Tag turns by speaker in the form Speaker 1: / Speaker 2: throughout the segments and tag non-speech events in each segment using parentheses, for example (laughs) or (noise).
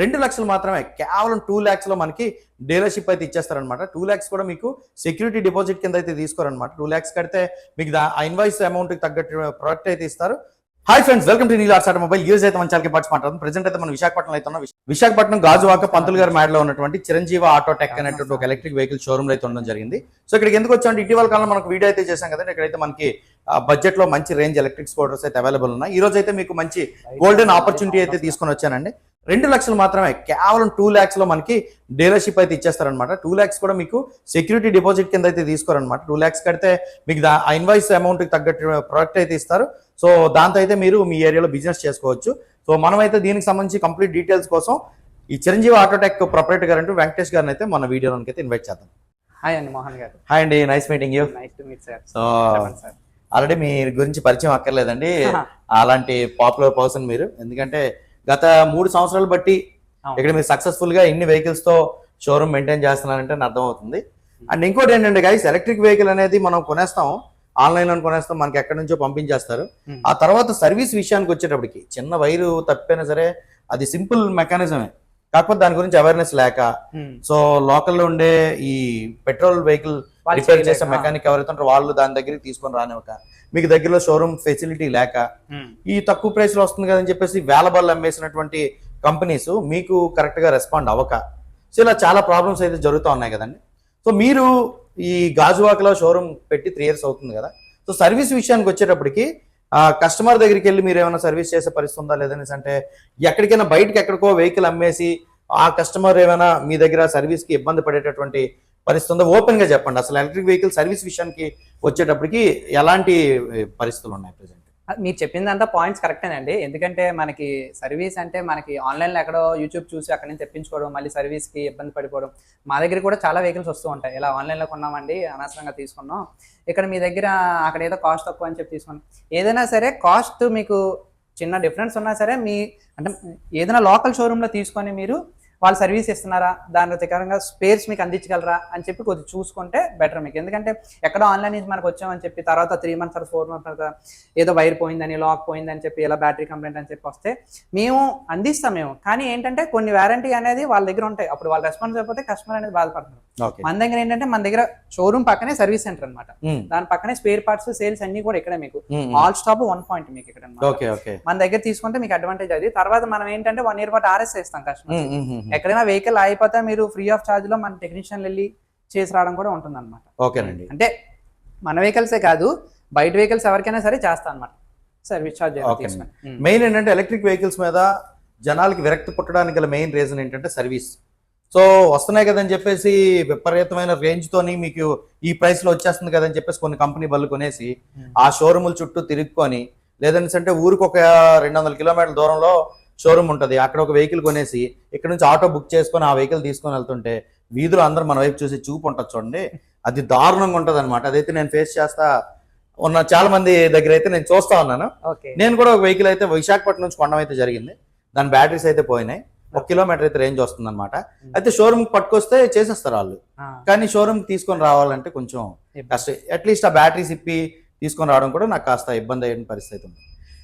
Speaker 1: రెండు లక్షలు మాత్రమే. కేవలం టూ ల్యాక్స్లో మనకి డీలర్షిప్ అయితే ఇచ్చేస్తారనమాట టూ ల్యాక్స్ కూడా మీకు సెక్యూరిటీ డిపాజిట్ కింద అయితే తీసుకోరనమాట టూ ల్యాక్స్ కడితే మీకు ఆ ఇన్వాయిస్ అమౌంట్కి తగ్గట్టు ప్రోడక్ట్ అయితే ఇస్తారు. హాయ్ ఫ్రెండ్స్ వెల్కమ్ టు నీల్ ఆర్సాట్ మొబైల్ యూజ్ అయితే మంచి ఛానల్కి పాటు మాట్లాడుతుంది ప్రెసెంట్ అయితే మనం విశాఖపట్నం అయితే ఉన్నాం. విశాఖపట్నం గాజువాక పంతులు గారి మేడలో ఉన్నటువంటి చిరంజీవి ఆటో టెక్ అనేటువంటి ఒక ఎలక్ట్రిక్ వెహికల్ షోరూమ్ అయితే ఉండడం జరిగింది. సో ఇక్కడికి ఎందుకు వచ్చామంటే ఇటీవల కాలంలో మనకు వీడియో అయితే చేశాం కదండి. ఇక్కడైతే మనకి బడ్జెట్లో మంచి రేంజ్ ఎలక్ట్రిక్ స్కూటర్స్ అయితే అవైలబుల్ ఉన్నాయి. ఈ రోజు అయితే మీకు మంచి గోల్డెన్ ఆపర్చునిటీ అయితే తీసుకొని వచ్చానండి. రెండు లక్షలు మాత్రమే. కేవలం టూ ల్యాక్స్లో మనకి డీలర్షిప్ అయితే ఇచ్చేస్తారనమాట టూ ల్యాక్స్ కూడా మీకు సెక్యూరిటీ డిపాజిట్ కింద అయితే తీసుకోరనమాట టూ ల్యాక్స్ కడితే మీకు దా- ఆ ఇన్వాయిస్ అమౌంట్ తగ్గట్టు ప్రోడక్ట్ అయితే ఇస్తారు. సో దాంతో అయితే మీరు మీ ఏరియాలో బిజినెస్ చేసుకోవచ్చు. సో మనమైతే దీనికి సంబంధించి కంప్లీట్ డీటెయిల్స్ కోసం ఈ చిరంజీవి ఆటోటెక్ ప్రొపరేటర్ గారు అంటే వెంకటేష్ గారిని అయితే మన వీడియోలోకి అయితే ఇన్వైట్ చేద్దాం.
Speaker 2: హాయ్ అండి మోహన్ గారు.
Speaker 1: హాయ్ అండి nice meeting you
Speaker 2: nice to meet sir
Speaker 1: so already మీ గురించి పరిచయం అక్కర్లేదండి. (laughs) అలాంటి పాపులర్ పర్సన్ మీరు. ఎందుకంటే గత మూడు సంవత్సరాలు బట్టి. ఇక్కడ మీరు సక్సెస్ఫుల్గా ఇన్ని వెహికల్స్తో షోరూమ్ మెయింటైన్ చేస్తున్నారంటే నాకు అర్థమవుతుంది అండ్ ఇంకోటి ఏంటంటే గైస్ ఎలక్ట్రిక్ వెహికల్ అనేది మనం కొనేస్తాం ఆన్లైన్లో కొనేస్తాం మనకి ఎక్కడి నుంచో పంపించేస్తారు. ఆ తర్వాత సర్వీస్ విషయానికి వచ్చేటప్పటికి చిన్న వైరు తప్పిపోయినా సరే అది సింపుల్ మెకానిజమే కాకపోతే దాని గురించి అవేర్నెస్ లేక. సో లోకల్లో ఉండే ఈ పెట్రోల్ వెహికల్ రిపేర్ చేసే. మెకానిక్ ఎవరైతే ఉంటారో వాళ్ళు దాని దగ్గరికి తీసుకొని రానివ్వక మీకు దగ్గరలో షోరూమ్ ఫెసిలిటీ లేక. ఈ తక్కువ ప్రైస్లో వస్తుంది కదని చెప్పేసి వేల బళ్ళు అమ్మేసినటువంటి కంపెనీస్ మీకు కరెక్ట్గా రెస్పాండ్ అవ్వక. సో ఇలా చాలా ప్రాబ్లమ్స్ అయితే జరుగుతూ ఉన్నాయి కదండి. సో మీరు ఈ గాజువాకలో షోరూమ్ పెట్టి త్రీ ఇయర్స్ అవుతుంది కదా. సో సర్వీస్ విషయానికి వచ్చేటప్పటికి కస్టమర్ దగ్గరికి వెళ్ళి మీరు ఏమైనా సర్వీస్ చేసే పరిస్థితి ఉందా లేదనేసి అంటే ఎక్కడికైనా బయటకి ఎక్కడికో వెహికల్ అమ్మేసి ఆ కస్టమర్ ఏమైనా మీ దగ్గర సర్వీస్కి ఇబ్బంది పడేటటువంటి పరిస్థితి ఉందా? ఓపెన్గా చెప్పండి. అసలు ఎలక్ట్రిక్ వెహికల్ సర్వీస్ విషయానికి వచ్చేటప్పటికి ఎలాంటి పరిస్థితులు ఉన్నాయి ప్రజెంట్?
Speaker 2: మీరు చెప్పిందంతా పాయింట్స్ కరెక్టేనండి ఎందుకంటే మనకి సర్వీస్ అంటే మనకి ఆన్లైన్లో ఎక్కడో యూట్యూబ్ చూసి అక్కడి నుంచి తెప్పించుకోవడం మళ్ళీ సర్వీస్కి ఇబ్బంది పడిపోవడం మా దగ్గర కూడా చాలా వెహికల్స్ వస్తూ ఉంటాయి. ఇలా ఆన్లైన్లో కొన్నామండి అనవసరంగా తీసుకున్నాం. ఇక్కడ మీ దగ్గర అక్కడ ఏదో కాస్ట్ తక్కువ అని చెప్పి తీసుకున్నాం. ఏదైనా సరే కాస్ట్ మీకు చిన్న డిఫరెన్స్ ఉన్నా సరే మీ అంటే ఏదైనా లోకల్ షోరూంలో తీసుకొని మీరు వాళ్ళు సర్వీస్ ఇస్తున్నారా దాని ప్రకారంగా స్పేర్స్ మీకు అందించగలరా? అని చెప్పి కొద్దిగా చూసుకుంటే బెటర్ మీకు. ఎందుకంటే ఎక్కడో ఆన్లైన్ నుంచి మనకు వచ్చామని చెప్పి తర్వాత త్రీ మంత్స్ తర్వాత ఫోర్ మంత్స్ తర్వాత ఏదో వైర్ పోయిందని లాక్ పోయిందని చెప్పి ఇలా బ్యాటరీ కంప్లైంట్ అని చెప్పి వస్తే మేము అందిస్తాం మేము. కానీ ఏంటంటే కొన్ని వారంటీ అనేది వాళ్ళ దగ్గర ఉంటాయి. అప్పుడు వాళ్ళు రెస్పాన్స్ అయిపోతే కస్టమర్ అనేది బాధపడుతున్నారు మన దగ్గర ఏంటంటే మన దగ్గర షోరూమ్ పక్కనే సర్వీస్ సెంటర్ అన్నమాట. దాని పక్కనే స్పేర్ పార్ట్స్ సేల్స్ అన్ని కూడా ఇక్కడే మీకు. ఆల్ స్టాప్ వన్ పాయింట్ మీకు ఇక్కడ మన దగ్గర తీసుకుంటే మీకు అడ్వాంటేజ్ అది. తర్వాత మనం ఏంటంటే వన్ ఇయర్ పాటు ఆర్ఎస్ ఇస్తాం కస్టమర్ ఎక్కడైనా వెహికల్ అయిపోతే మీరు ఫ్రీ ఆఫ్ ఛార్జ్లో మన టెక్నీషియన్ వెళ్ళి చేసి రావడం కూడా ఉంటుంది అనమాట
Speaker 1: ఓకేనండి.
Speaker 2: అంటే మన వెహికల్సే కాదు బయట వెహికల్స్ ఎవరికైనా సరే చేస్తా అనమాట సర్వీస్ ఛార్జ్
Speaker 1: మెయిన్ ఏంటంటే ఎలక్ట్రిక్ వెహికల్స్ మీద జనాలకి విరక్తి పుట్టడానికి గల మెయిన్ రీజన్ ఏంటంటే సర్వీస్ సో వస్తున్నాయి కదని చెప్పేసి విపరీతమైన రేంజ్ తోని మీకు ఈ ప్రైస్లో వచ్చేస్తుంది కదని చెప్పేసి కొన్ని కంపెనీ బళ్ళు కొనేసి ఆ షోరూముల చుట్టూ తిరుక్కొని లేదంటే అంటే ఊరికి ఒక రెండు వందల కిలోమీటర్ల దూరంలో షోరూమ్ ఉంటది. అక్కడ ఒక వెహికల్ కొనేసి ఇక్కడ నుంచి ఆటో బుక్ చేసుకొని ఆ వెహికల్ తీసుకొని వెళ్తుంటే వీధులు అందరూ మన వైపు చూసి చూపు ఉంటుంది చూడండి. అది దారుణంగా ఉంటది అనమాట అదైతే నేను ఫేస్ చేస్తా ఉన్న చాలా మంది దగ్గర అయితే నేను చూస్తా ఉన్నాను.
Speaker 2: ఓకే
Speaker 1: నేను కూడా ఒక వెహికల్ అయితే విశాఖపట్నం నుంచి కొనడం అయితే జరిగింది. దాని బ్యాటరీస్ అయితే పోయినాయి. ఒక కిలోమీటర్ అయితే రేంజ్ వస్తుంది అనమాట అయితే షోరూమ్ పట్టుకొస్తే చేసేస్తారు వాళ్ళు. కానీ షోరూమ్ తీసుకొని రావాలంటే కొంచెం కష్టం అట్లీస్ట్ ఆ బ్యాటరీస్ ఇప్పి తీసుకొని రావడం కూడా నాకు కాస్త ఇబ్బంది అయిన పరిస్థితి ఉంది.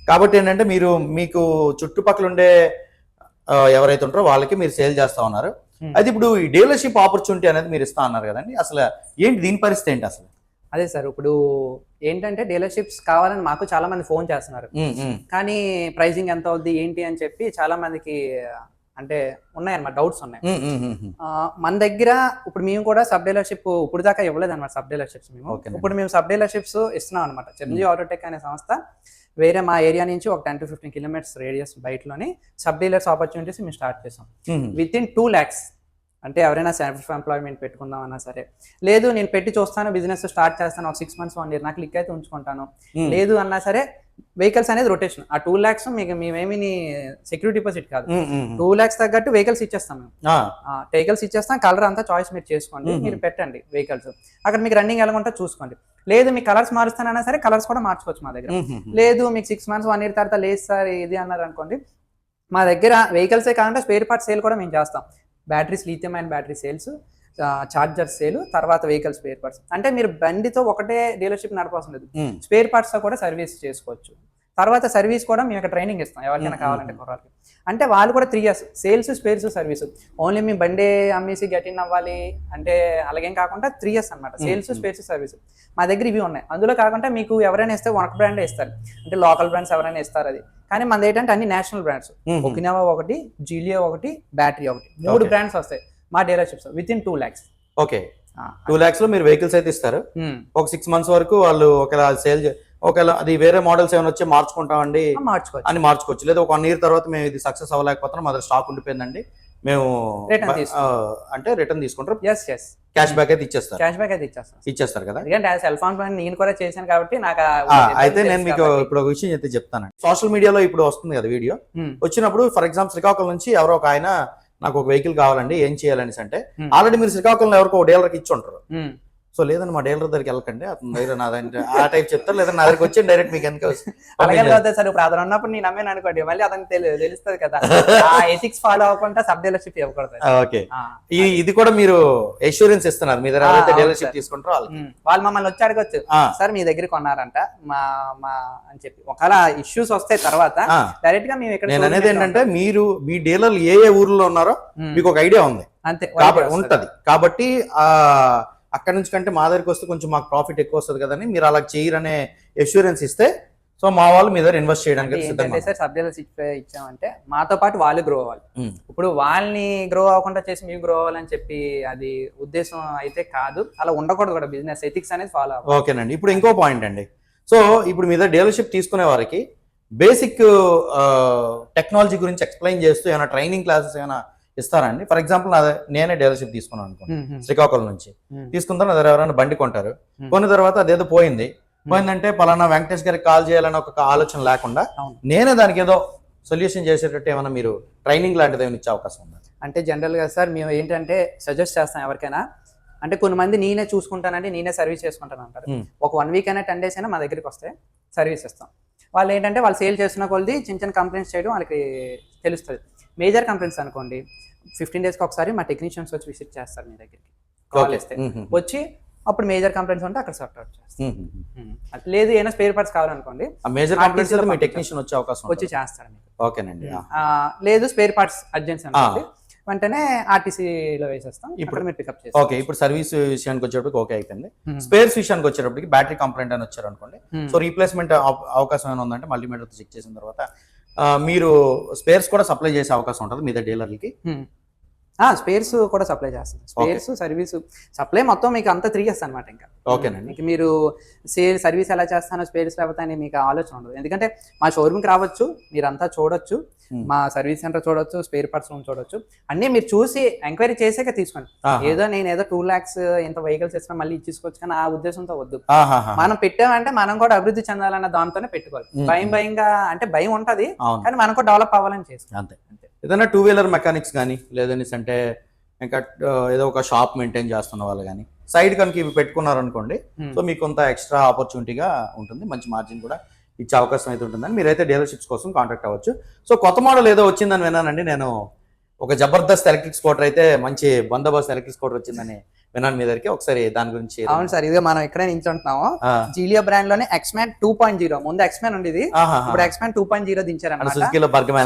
Speaker 1: కాబట్టి ఏంటంటే మీరు మీకు చుట్టుపక్కల ఉండే ఎవరైతే ఉంటారో వాళ్ళకి మీరు సేల్ చేస్తా ఉన్నారు.
Speaker 2: Hmm.
Speaker 1: అయితే ఇప్పుడు ఈ డీలర్షిప్ ఆపర్చునిటీ అనేది మీరు ఇస్తా అన్నారు కదండి. అసలు ఏంటి దీని పరిస్థితి ఏంటి అసలు?
Speaker 2: అదే సార్ ఇప్పుడు ఏంటంటే డీలర్షిప్స్ కావాలని మాకు చాలా మంది ఫోన్ చేస్తున్నారు
Speaker 1: ఉమ్,
Speaker 2: కానీ ప్రైసింగ్ ఎంత అవుద్ది ఏంటి అని చెప్పి చాలా మందికి అంటే ఉన్నాయన్నమాట డౌట్స్ ఉన్నాయి. మన దగ్గర ఇప్పుడు మేము కూడా సబ్ డీలర్షిప్ ఇప్పుడు దాకా ఇవ్వలేదు అనమాట సబ్ డీలర్షిప్స్ మేము. ఇప్పుడు మేము సబ్ డీలర్షిప్స్ ఇస్తున్నాం అనమాట చిరంజీవి ఆటోటెక్ అనే సంస్థ వేరే మా ఏరియా నుంచి ఒక ten to fifteen kilometres radius బయటలోని sub dealers opportunities మేము స్టార్ట్ చేసాం. విత్ ఇన్ టూ ల్యాక్స్ అంటే ఎవరైనా సెల్ఫ్ ఎంప్లాయ్మెంట్ పెట్టుకుందాం అన్నా సరే. లేదు నేను పెట్టి చూస్తాను బిజినెస్ స్టార్ట్ చేస్తాను ఒక సిక్స్ మంత్స్ వన్ ఇయర్ నాకు క్లిక్ అయితే ఉంచుకుంటాను.
Speaker 1: ఉమ్.
Speaker 2: లేదు అన్నా సరే వెహికల్స్ అనేది రొటేషన్ ఆ టూ ల్యాక్స్ మీకు మేమేమి సెక్యూరిటీ డిపాజిట్ కాదు. టూ ల్యాక్స్ తగ్గట్టు వెహికల్స్ ఇచ్చేస్తాం మేము. వెహికల్స్ ఇచ్చేస్తాం కలర్ అంతా చాయిస్ మీరు చేసుకోండి. మీరు పెట్టండి వెహికల్స్ అక్కడ మీకు రన్నింగ్ ఎలా ఉంటుందో చూసుకోండి. లేదు మీకు కలర్స్ మారుస్తానన్నా సరే కలర్స్ కూడా మార్చుకోవచ్చు మా దగ్గర. లేదు మీకు సిక్స్ మంత్స్ వన్ ఇయర్ తర్వాత లేదు సార్ ఇది అన్నారు అనుకోండి. మా దగ్గర వెహికల్సే కాకుండా స్పేర్ పార్ట్ సేల్ కూడా మేము చేస్తాం. Batteries lithium and battery sales charger sale తర్వాత వెహికల్ స్పేర్ పార్ట్స్. అంటే మీరు బండితో ఒకటే డీలర్షిప్ నడపాల్సిన లేదు. స్పేర్ పార్ట్స్తో కూడా సర్వీస్ చేసుకోవచ్చు. తర్వాత సర్వీస్ కూడా మేము ఇక్కడ ట్రైనింగ్ ఇస్తాం ఎవరికైనా కావాలంటే కుర్రాళ్ళకి. అంటే వాళ్ళు కూడా three years sales spares service only మీ బండి అమ్మేసి గెట్ ఇన్ అవ్వాలి అంటే అలాగేం కాకుండా త్రీ ఇయర్స్ అనమాట సేల్స్ స్పేర్స్ సర్వీస్ మా దగ్గర ఇవి ఉన్నాయి. అందులో కాకుండా మీకు ఎవరైనా ఇస్తే వనక బ్రాండ్ ఇస్తారు. అంటే లోకల్ బ్రాండ్స్ ఎవరైనా ఇస్తారు అది. కానీ మనది ఏంటంటే అన్ని నేషనల్ బ్రాండ్స్
Speaker 1: మ్మ్.
Speaker 2: ఒకినవా ఒకటి జీలియో ఒకటి బ్యాటరీ ఒకటి. మూడు. బ్రాండ్స్ వస్తాయి. మా dealerships within two lakhs
Speaker 1: okay two ల్యాక్స్లో మీరు వెహికల్స్ అయితే ఇస్తారు. ఒక సిక్స్ మంత్స్ వరకు వాళ్ళు ఒకవేళ సేల్ ఒకవేళ అది వేరే మోడల్స్ ఏమైనా వచ్చి మార్చుకుంటామండి
Speaker 2: మార్చుకోవచ్చు.
Speaker 1: అని మార్చుకోవచ్చు. లేదా ఒక వన్ ఇయర్ తర్వాత మేము ఇది సక్సెస్ అవ్వలేకపోతున్నాం మా దగ్గర స్టాక్ ఉండిపోయిందండి. మేము అంటే రిటర్న్ తీసుకుంటారు.
Speaker 2: ఎస్ ఎస్
Speaker 1: క్యాష్ బ్యాక్ అయితే ఇచ్చేస్తారు.
Speaker 2: క్యాష్ బ్యాక్ అయితే ఇచ్చేస్తాం.
Speaker 1: ఇచ్చేస్తారు కదా?
Speaker 2: ఎందుకంటే సెల్ ఫోన్ పని నేను కూడా చేశాను కాబట్టి నాకు
Speaker 1: అయితే నేను మీకు. ఇప్పుడు ఒక విషయం అయితే చెప్తాను సోషల్ మీడియాలో ఇప్పుడు వస్తుంది కదా వీడియో.
Speaker 2: మ్మ్.
Speaker 1: వచ్చినప్పుడు ఫర్ ఎగ్జాంపుల్ శ్రీకాకుళం నుంచి ఎవరో ఒక ఆయన నాకు ఒక వెహికల్ కావాలండి ఏం చేయాలనేసి అంటే
Speaker 2: Hmm.
Speaker 1: ఆల్రెడీ మీరు శ్రీకాకుళంలో ఎవరికో డీలర్కి ఇచ్చి ఉంటారు.
Speaker 2: మ్మ్.
Speaker 1: సో లేదండి మా డీలర్ దగ్గరికి వెళ్ళకండి. అతని దగ్గర నా దగ్గర ఆ టైప్ చెప్తారు. లేదా నా దగ్గరికి వచ్చి డైరెక్ట్ మీకు ఎందుకు
Speaker 2: అలాగే వద్దా సార్ ఇప్పుడు అతను ఉన్నప్పుడు నేను నమ్మాను అనుకోండి మళ్ళీ అతనికి తెలి- తెలుస్తుంది కదా. ఎథిక్స్ ఫాలో అవ్వకుండా సబ్ డీలర్షిప్ ఇవ్వకూడదు.
Speaker 1: ఓకే.
Speaker 2: ఆ.
Speaker 1: ఇది కూడా మీరు ఎష్యూరెన్స్ ఇస్తున్నారు. మీ దగ్గర ఎవరైతే డీలర్షిప్
Speaker 2: సార్.
Speaker 1: తీసుకుంటారో వాళ్ళకి.
Speaker 2: మ్మ్. వాళ్ళు మమ్మల్ని వచ్చి అడగొచ్చు. సార్ మీ దగ్గర కొన్నారంట. మా మా అని చెప్పి. ఒకవేళ ఇష్యూస్ వస్తాయి తర్వాత. డైరెక్ట్గా మేము ఇక్కడ
Speaker 1: నేను అనేది ఏంటంటే మీరు మీ డీలర్లు ఏ ఏ ఊర్లో ఉన్నారో. మీకు ఒక ఐడియా ఉంది.
Speaker 2: అంతే
Speaker 1: ఉంటది. కాబట్టి ఆ అక్కడ నుంచి కంటే మా దగ్గరికి వస్తే కొంచెం మాకు ప్రాఫిట్ ఎక్కువ వస్తుంది కదని మీరు అలా చేయరనే ఎష్యూరెన్స్ ఇస్తే సో మా వాళ్ళు మీ దగ్గర ఇన్వెస్ట్ చేయడానికి
Speaker 2: ఏంటంటే సార్ సబ్ డీలర్షిప్ ఇచ్చామంటే మాతో పాటు వాళ్ళు గ్రో అవ్వాలి. ఇప్పుడు వాళ్ళని గ్రో అవ్వకుండా చేసి మేము గ్రో అవ్వాలని చెప్పి అది ఉద్దేశం అయితే కాదు. అలా ఉండకూడదు కూడా. బిజినెస్ ఎథిక్స్ అనేది ఫాలో అవ్వాలి.
Speaker 1: ఓకేనండి. ఇప్పుడు ఇంకో పాయింట్ అండి. సో ఇప్పుడు మీ దగ్గర డీలర్షిప్ తీసుకునే వారికి బేసిక్ టెక్నాలజీ గురించి ఎక్స్ప్లెయిన్ చేస్తూ ఏమైనా ట్రైనింగ్ క్లాసెస్ ఏమైనా ఇస్తారండి ఫర్ ఎగ్జాంపుల్ నా నేనే డీలర్షిప్ తీసుకున్నాను అనుకోండి. శ్రీకాకుళం నుంచి. తీసుకున్న తర్వాత ఎవరైనా బండి కొంటారు. కొన్న తర్వాత అదేదో పోయింది. పోయిందంటే పలానా వెంకటేష్ గారికి కాల్ చేయాలని ఒక ఆలోచన లేకుండా. నేనే దానికి ఏదో సొల్యూషన్ చేసేటట్టు ఏమైనా మీరు ట్రైనింగ్ లాంటిది ఏమైనా ఇచ్చే అవకాశం ఉందా?
Speaker 2: అంటే జనరల్గా సార్ మేము ఏంటంటే సజెస్ట్ చేస్తాం ఎవరికైనా. అంటే కొంతమంది నేనే చూసుకుంటానంటే నేనే సర్వీస్ చేసుకుంటాను అంటారు. ఒక వన్ వీక్ అయినా టెన్ డేస్ అయినా మా దగ్గరికి వస్తే సర్వీస్ ఇస్తాం. వాళ్ళు ఏంటంటే వాళ్ళు సేల్ చేస్తున్న కొలది చిన్న చిన్న కంప్లైంట్స్ చేయడం వాళ్ళకి తెలుస్తుంది. మేజర్ కంప్లైంట్స్ అనుకోండి. ఫిఫ్టీన్ డేస్కి ఒకసారి మా టెక్నీషియన్స్ వచ్చి విజిట్ చేస్తారు మీ దగ్గరికి. కాల్. చేస్తే. వచ్చి అప్పుడు మేజర్ కంప్లైంట్స్ ఉంటే అక్కడ సార్ట్ అవుట్ చేస్తాం. Hmm. లేదు ఏమైనా స్పేర్ పార్ట్స్ కావాలనుకోండి.
Speaker 1: మేజర్ కంప్లైంట్స్ మీ. టెక్నీషియన్ వచ్చే అవకాశం
Speaker 2: వచ్చి. చేస్తారు మీకు.
Speaker 1: ఓకేనండి
Speaker 2: లేదు స్పేర్ పార్ట్స్ అర్జెన్సీ అనుకోండి. వెంటనే ఆర్టీసీలో వేసేస్తాం.
Speaker 1: ఇప్పుడు-
Speaker 2: మీరు పికప్ చేసి
Speaker 1: ఓకే ఇప్పుడు సర్వీస్ విషయానికి వచ్చేటప్పటికి ఓకే అయిపోయింది. స్పేర్స్ విషయానికి వచ్చేటప్పటికి బ్యాటరీ కంప్లైంట్ అని వచ్చారు అనుకోండి సో రీప్లేస్మెంట్ అవకాశం ఏమైనా ఉందంటే మల్టీమీటర్ చెక్ చేసిన తర్వాత మీరు స్పేర్స్ కూడా సప్లై చేసే అవకాశం ఉంటుంది మీ డీలర్లకి
Speaker 2: స్పేర్స్ కూడా సప్లై చేస్తాం స్పేర్స్ సర్వీస్ సప్లై మొత్తం మీకు అంతా త్రీ ఇయర్స్ అనమాట ఇంకా.
Speaker 1: ఓకేనండి.
Speaker 2: మీకు మీరు సేల్ సర్వీస్ ఎలా చేస్తానో స్పేర్స్ లేకపోతే అని మీకు ఆలోచన ఉండదు. ఎందుకంటే మా షోరూమ్కి రావచ్చు మీరంతా చూడొచ్చు
Speaker 1: Hmm.
Speaker 2: మా సర్వీస్ సెంటర్ చూడొచ్చు స్పేర్ పార్ట్స్ రూమ్ చూడొచ్చు. అన్నీ మీరు చూసి ఎంక్వైరీ చేసాక తీసుకోండి. ఏదో నేను ఏదో టూ ల్యాక్స్ ఇంత వెహికల్స్ ఇచ్చినా మళ్ళీ ఇచ్చేసుకోవచ్చు కానీ ఆ ఉద్దేశంతో వద్దు. మనం పెట్టామంటే మనం కూడా అభివృద్ధి చెందాలన్న దాంతోనే పెట్టుకోవాలి.
Speaker 1: Hmm.
Speaker 2: భయం భయంగా అంటే భయం ఉంటది కానీ మనం కూడా డెవలప్ అవ్వాలని చేసుకోవాలి.
Speaker 1: అంతే. ఏదైనా టూ వీలర్ మెకానిక్స్ కానీ లేదనేసి అంటే ఇంకా ఏదో ఒక షాప్ మెయింటైన్ చేస్తున్న వాళ్ళు కానీ సైడ్ కనుక ఇవి పెట్టుకున్నారనుకోండి
Speaker 2: Hmm.
Speaker 1: సో మీకు కొంత ఎక్స్ట్రా ఆపర్చునిటీగా ఉంటుంది మంచి మార్జిన్ కూడా ఇచ్చే అవకాశం అయితే ఉంటుందని మీరైతే డీలర్షిప్స్ కోసం కాంటాక్ట్ అవ్వచ్చు సో కొత్త మోడల్ ఏదో వచ్చిందని విన్నానండి నేను ఒక జబర్దస్త్ ఎలక్ట్రిక్ స్కూటర్ అయితే మంచి బందోబస్తు ఎలక్ట్రిక్ స్కూటర్ వచ్చిందని విన్నాను మీ దగ్గరికి ఒకసారి దాని గురించి
Speaker 2: అవును సార్ ఇదే మనం ఇక్కడే నించుంటున్నాము
Speaker 1: ఆ,
Speaker 2: జీలియో బ్రాండ్లోనే ఎక్స్మాన్ టూ పాయింట్ జీరో ముందు ఎక్స్మాన్ ఉండేది. ఇప్పుడు ఎక్స్మాన్ టూ పాయింట్ జీరో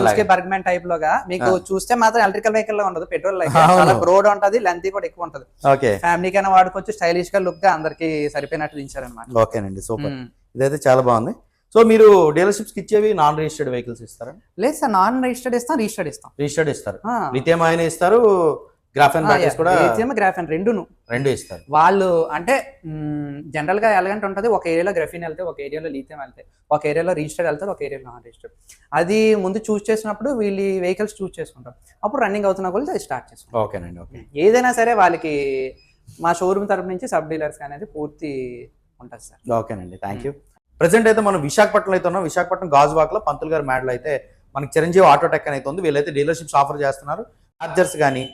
Speaker 1: లాగా.
Speaker 2: బర్గ్మెన్ టైప్ లోగా. మీకు చూస్తే మాత్రం ఎలక్ట్రికల్ వెహికల్లో ఉండదు పెట్రోల్. చాలా బ్రోడ్ ఉంటది లెంత్ కూడా ఎక్కువ ఉంటది.
Speaker 1: ఓకే.
Speaker 2: ఫ్యామిలీ కైనా వాడుకోవచ్చు స్టైలిష్గా లుక్గా అందరికి సరిపోయినట్టు దించారనమాట
Speaker 1: ఓకేనండి సూపర్. ఇదైతే చాలా బాగుంది. సో మీరు డీలర్షిప్స్కి ఇచ్చేవి నాన్ రిజిస్టర్డ్ వెహికల్స్ ఇస్తారా?
Speaker 2: లేదు సార్ నాన్ రిజిస్టర్డ్ ఇస్తాం రిజిస్టర్డ్ ఇస్తాం.
Speaker 1: రిజిస్టర్డ్ ఇస్తారు. లిథియం ఆయన ఇస్తారు గ్రాఫెన్ బ్యాటరీస్ కూడా
Speaker 2: గ్రాఫెన్ రెండును.
Speaker 1: రెండు ఇస్తారు.
Speaker 2: వాళ్ళు అంటే జనరల్గా ఎలాగంటే ఉంటది. ఒక ఏరియాలో గ్రఫిన్ వెళ్తే ఒక ఏరియాలో లీథియం వెళ్తే. ఒక ఏరియాలో రిజిస్టర్డ్ వెళ్తే ఒక ఏరియాలో నాన్ రిజిస్టర్డ్ అది ముందు చూస్ చేసినప్పుడు వీళ్ళు వెహికల్స్ చూస్ చేసుకుంటాం అప్పుడు రన్నింగ్ అవుతున్న అది స్టార్ట్ చేసుకుంటాం
Speaker 1: ఓకేనండి ఓకే.
Speaker 2: ఏదైనా సరే వాళ్ళకి మా షోరూమ్ తరపు నుంచి సబ్ డీలర్స్ అనేది పూర్తి ఉంటుంది సార్.
Speaker 1: ఓకేనండి థ్యాంక్ యూ ప్రజెంట్ అయితే మనం విశాఖపట్నంలో అయితే ఉన్నాం. విశాఖపట్నం గాజువాక్లో పంతులు గారి మేడలో అయితే మనకి చిరంజీవి ఆటోటెక్ అని అయితే ఉంది. వీళ్ళైతే డీలర్షిప్స్ ఆఫర్ చేస్తున్నారు. చార్జర్స్ కానీ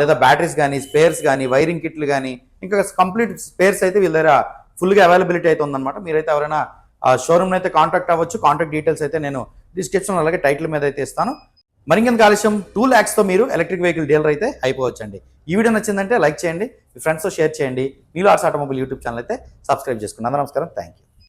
Speaker 1: లేదా బ్యాటరీస్ కానీ స్పేర్స్ కానీ వైరింగ్ కిట్లు కానీ ఇంకా కంప్లీట్ స్పేర్స్ అయితే వీళ్ళ దగ్గర ఫుల్గా అవైలబిలిటీ అయితే ఉందన్నమాట. మీరైతే ఎవరైనా షోరూమ్ అయితే కాంటాక్ట్ అవ్వచ్చు. కాంటాక్ట్ డీటెయిల్స్ అయితే నేను డిస్క్రిప్షన్ అలాగే టైటిల్ మీద అయితే ఇస్తాను. మరింకెంత ఆలస్యం టూ ల్యాక్స్తో మీరు ఎలక్ట్రిక్ వెహికల్ డీలర్ అయితే అయిపోవచ్చండి. ఈ వీడియో నచ్చిందంటే లైక్ చేయండి మీ ఫ్రెండ్స్తో షేర్ చేయండి. నీలో ఆర్స్ ఆటోమొబైల్ యూట్యూబ్ ఛానల్ అయితే సబ్స్క్రైబ్ చేసుకోండి అందరూ నమస్కారం. Thank you